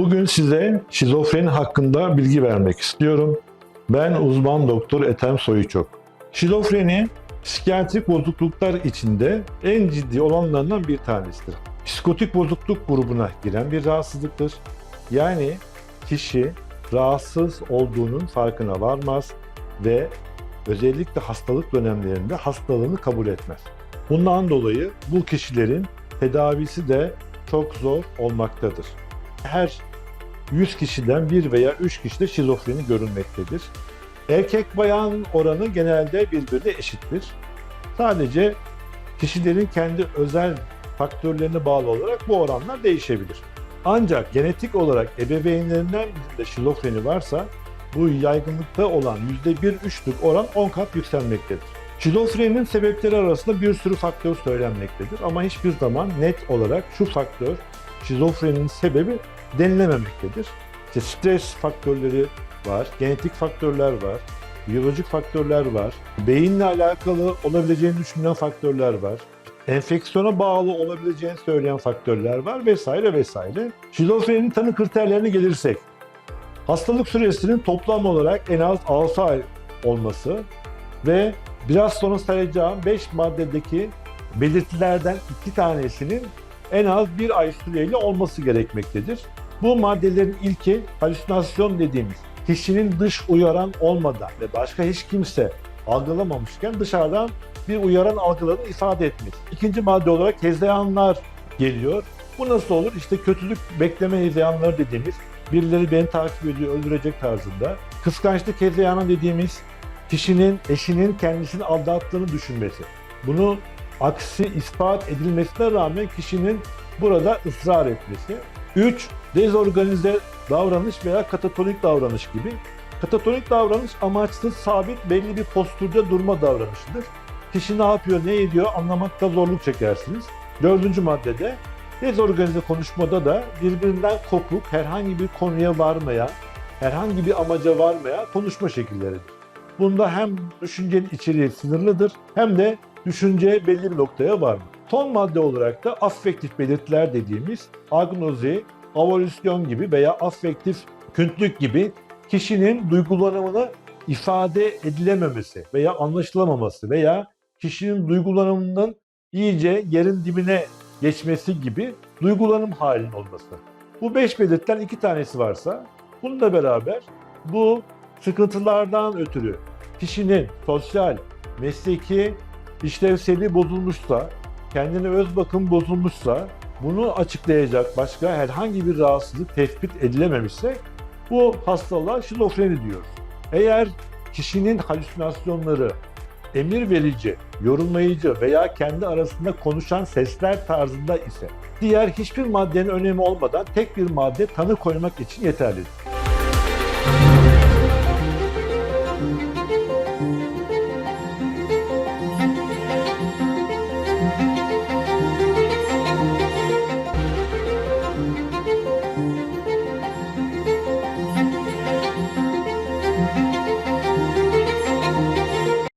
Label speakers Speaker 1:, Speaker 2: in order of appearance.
Speaker 1: Bugün size şizofreni hakkında bilgi vermek istiyorum. Ben uzman doktor Ethem Soyuçok. Şizofreni psikiyatrik bozukluklar içinde en ciddi olanlardan bir tanesidir. Psikotik bozukluk grubuna giren bir rahatsızlıktır. Yani kişi rahatsız olduğunun farkına varmaz ve özellikle hastalık dönemlerinde hastalığını kabul etmez. Bundan dolayı bu kişilerin tedavisi de çok zor olmaktadır. Her 100 kişiden 1 veya 3 kişide şizofreni görülmektedir. Erkek bayan oranı genelde birbirine eşittir. Sadece kişilerin kendi özel faktörlerine bağlı olarak bu oranlar değişebilir. Ancak genetik olarak ebeveynlerinden birinde şizofreni varsa bu yaygınlıkta olan %1-3'lük oran 10 kat yükselmektedir. Şizofreninin sebepleri arasında bir sürü faktör söylenmektedir ama hiçbir zaman net olarak şu faktör şizofreninin sebebi denilememektedir. İşte stres faktörleri var, genetik faktörler var, biyolojik faktörler var, beyinle alakalı olabileceğini düşünülen faktörler var, enfeksiyona bağlı olabileceğini söyleyen faktörler var vesaire vesaire. Şizofreninin tanı kriterlerine gelirsek, hastalık süresinin toplam olarak en az 6 ay olması ve biraz sonra sayacağım 5 maddedeki belirtilerden iki tanesinin en az bir ay süreyle olması gerekmektedir. Bu maddelerin ilki halüsinasyon dediğimiz kişinin dış uyaran olmadan ve başka hiç kimse algılamamışken dışarıdan bir uyaran algıladığını ifade etmesi. İkinci madde olarak hezeyanlar geliyor. Bu nasıl olur? İşte kötülük bekleme hezeyanları dediğimiz birileri beni takip ediyor, öldürecek tarzında. Kıskançlık hezeyanı dediğimiz kişinin eşinin kendisini aldattığını düşünmesi. Bunu aksi ispat edilmesine rağmen kişinin burada ısrar etmesi. 3. Dezorganize davranış veya katatonik davranış gibi. Katatonik davranış amaçsız, sabit, belli bir postürde durma davranışıdır. Kişi ne yapıyor, ne ediyor anlamakta zorluk çekersiniz. Dördüncü maddede dezorganize konuşmada da birbirinden kopuk, herhangi bir konuya varmayan, herhangi bir amaca varmayan konuşma şekilleridir. Bunda hem düşüncenin içeriği sınırlıdır hem de düşünce belli bir noktaya var mı? Son madde olarak da affektif belirtiler dediğimiz agnozi, avolüsyon gibi veya affektif küntülük gibi kişinin duygulanımını ifade edilememesi veya anlaşılamaması veya kişinin duygulanımının iyice yerin dibine geçmesi gibi duygulanım halinin olması. Bu beş belirtiden iki tanesi varsa bununla beraber bu sıkıntılardan ötürü kişinin sosyal, mesleki işlevseli bozulmuşsa, kendine öz bakım bozulmuşsa, bunu açıklayacak başka herhangi bir rahatsızlık tespit edilememişse bu hastalığa şizofreni diyoruz. Eğer kişinin halüsinasyonları emir verici, yorumlayıcı veya kendi arasında konuşan sesler tarzında ise diğer hiçbir maddenin önemi olmadan tek bir madde tanı koymak için yeterlidir.